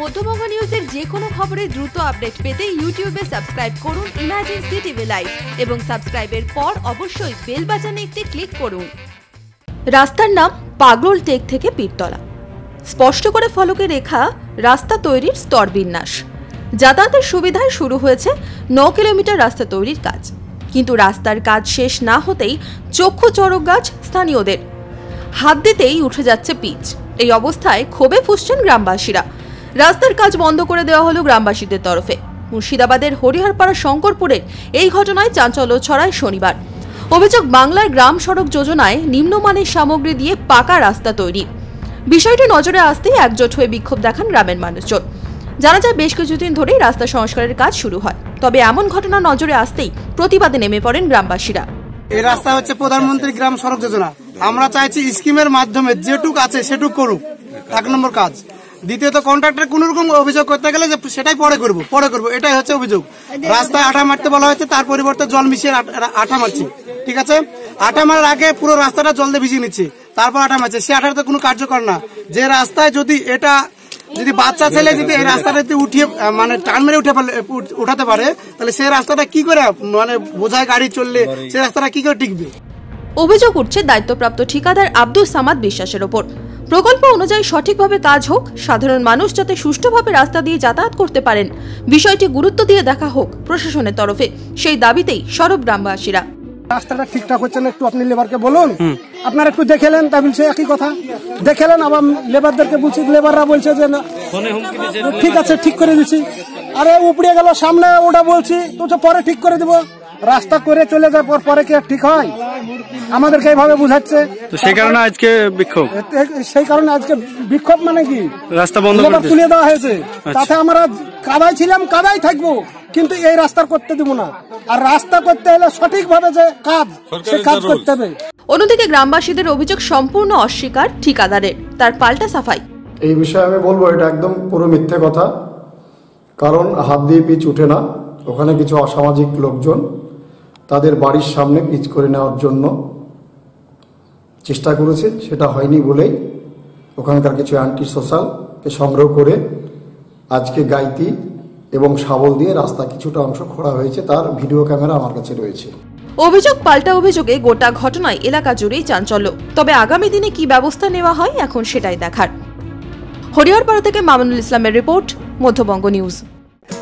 মধ্যবঙ্গ নিউজের যে কোনো খবরের দ্রুত আপডেট পেতে ইউটিউবে সাবস্ক্রাইব করুন ইমাজিন সিটিভি লাইভ এবং সাবস্ক্রাইবের পর অবশ্যই বেল বাজানে একটি ক্লিক করুন। রাস্তার নাম পাগল টেক থেকে পীরতলা। স্পষ্ট করে ফলকে রেখা রাস্তা তৈরির স্তর বিন্যাস। যাতায়াতের সুবিধায় শুরু হয়েছে ন কিলোমিটার রাস্তা তৈরির কাজ। কিন্তু রাস্তার কাজ শেষ না হতেই চক্ষু চড়ক গাছ স্থানীয়দের। হাত দিতেই উঠে যাচ্ছে পিচ। এই অবস্থায় ক্ষোভে ফুসছেন গ্রামবাসীরা। রাস্তার কাজ বন্ধ করে দেওয়া হলো গ্রামবাসীদের তরফে। মুর্শিদাবাদের হরিহরপাড়া শঙ্করপুরের এই ঘটনায় চাঞ্চল্য ছড়ায় শনিবার। অভিযোগ, বাংলার গ্রাম সড়ক যোজনায় নিম্নমানের সামগ্রী দিয়ে পাকা রাস্তা তৈরি। বিষয়টি নজরে আসতেই একজোট হয়ে বিক্ষোভ দেখান গ্রামের মানুষজন। জানা যায়, বেশ কিছুদিন ধরেই রাস্তা সংস্কারের কাজ শুরু হয়। তবে এমন ঘটনা নজরে আসতেই প্রতিবাদে নেমে পড়েন গ্রামবাসীরা। এই রাস্তা হচ্ছে প্রধানমন্ত্রী গ্রাম সড়ক যোজনা। আমরা চাইছি স্কিমের মাধ্যমে যেটুক আছে সেটুক করুক। এক নম্বর কাজ। দ্বিতীয়ত কন্ট্রাক্টর কোন রকম অভিযোগ করতে গেলে যে সেটাই পরে করব পরে করব এটাই হচ্ছে অভিযোগ। রাস্তায় আঠা মারতে বলা হয়েছে তার পরিবর্তে জল মিশিয়ে আট- আঠা মারছি ঠিক আছে? আঠা মারার আগে পুরো রাস্তাটা জল দিয়ে ভিজিয়ে নিচ্ছে তারপর আঠা মারছে। সে আঠাটা তো কোনো কার্যকর না। যে রাস্তায় যদি এটা যদি বাচ্চা ছেলে যদি এই রাস্তাটা যদি উঠিয়ে মানে টান মেরে উঠে পারলে- উঠাতে পারে তাহলে সেই রাস্তাটা কি করে মানে বোঝায় গাড়ি চললে সেই রাস্তাটা কি করে টিকবে? অভিযোগ উঠছে দায়িত্বপ্রাপ্ত ঠিকাদার আব্দুল সামাদ বিশ্বাসের ওপর। প্রকল্প অনুযায়ী সঠিকভাবে কাজ হোক সাধারণ মানুষ যাতে সুষ্ঠুভাবে রাস্তা দিয়ে যাতায়াত করতে পারেন। বিষয়টি গুরুত্ব দিয়ে দেখা হোক প্রশাসনের তরফে। সেই দাবিতেই সরব গ্রামবাসীরা। রাস্তাটা ঠিকঠাক হচ্ছে না একটু আপনি লেবারকে বলুন। আপনারা একটু দেখেলেন তা বলছে একই কথা। দেখেলেন আবার লেবারদেরকে বলছি লেবাররা বলছে যে না ঠিক আছে ঠিক করে দিচ্ছি। আরে উপড়ে গেল সামনে ওটা বলছি তো তো পরে ঠিক করে দিব। রাস্তা করে চলে যায় পর পরে কি আর ঠিক হয়? আমাদেরকে এইভাবে বুঝাচ্ছে। তো সেই কারণে আজকে বিক্ষোভ? সেই কারণে আজকে বিক্ষোভ মানে কি? রাস্তা বন্ধ করে তুলে দেওয়া হয়েছে। তাতে আমরা কাদায় ছিলাম কাদায় থাকব কিন্তু এই রাস্তার করতে দিব না। আর রাস্তা করতে হলে সঠিকভাবে যে কাজ সে কাজ করতে হবে। অন্যদিকে গ্রামবাসীদের অভিযোগ সম্পূর্ণ অস্বীকার ঠিকাদারের তার পাল্টা সাফাই। এই বিষয়ে আমি বলব এটা একদম পুরো মিথ্যে কথা। কারণ হাত দিয়ে পিচ উঠে না। ওখানে কিছু অসামাজিক লোকজন তাদের বাড়ির সামনে পিচ করে নেওয়ার জন্য চেষ্টা করেছে। সেটা হয়নি বলেই ওখানকার কিছু অ্যান্টি সোশ্যালকে সংগ্রহ করে আজকে গাইতি এবং শাবল দিয়ে রাস্তা কিছুটা অংশ খোঁড়া হয়েছে। তার ভিডিও ক্যামেরা আমার কাছে রয়েছে। অভিযোগ পাল্টা অভিযোগে গোটা ঘটনায় এলাকা জুড়েই চাঞ্চল্য। তবে আগামী দিনে কি ব্যবস্থা নেওয়া হয় এখন সেটাই দেখার। হরিহরপাড়া থেকে মামুনুল ইসলামের রিপোর্ট, মধ্যবঙ্গ নিউজ।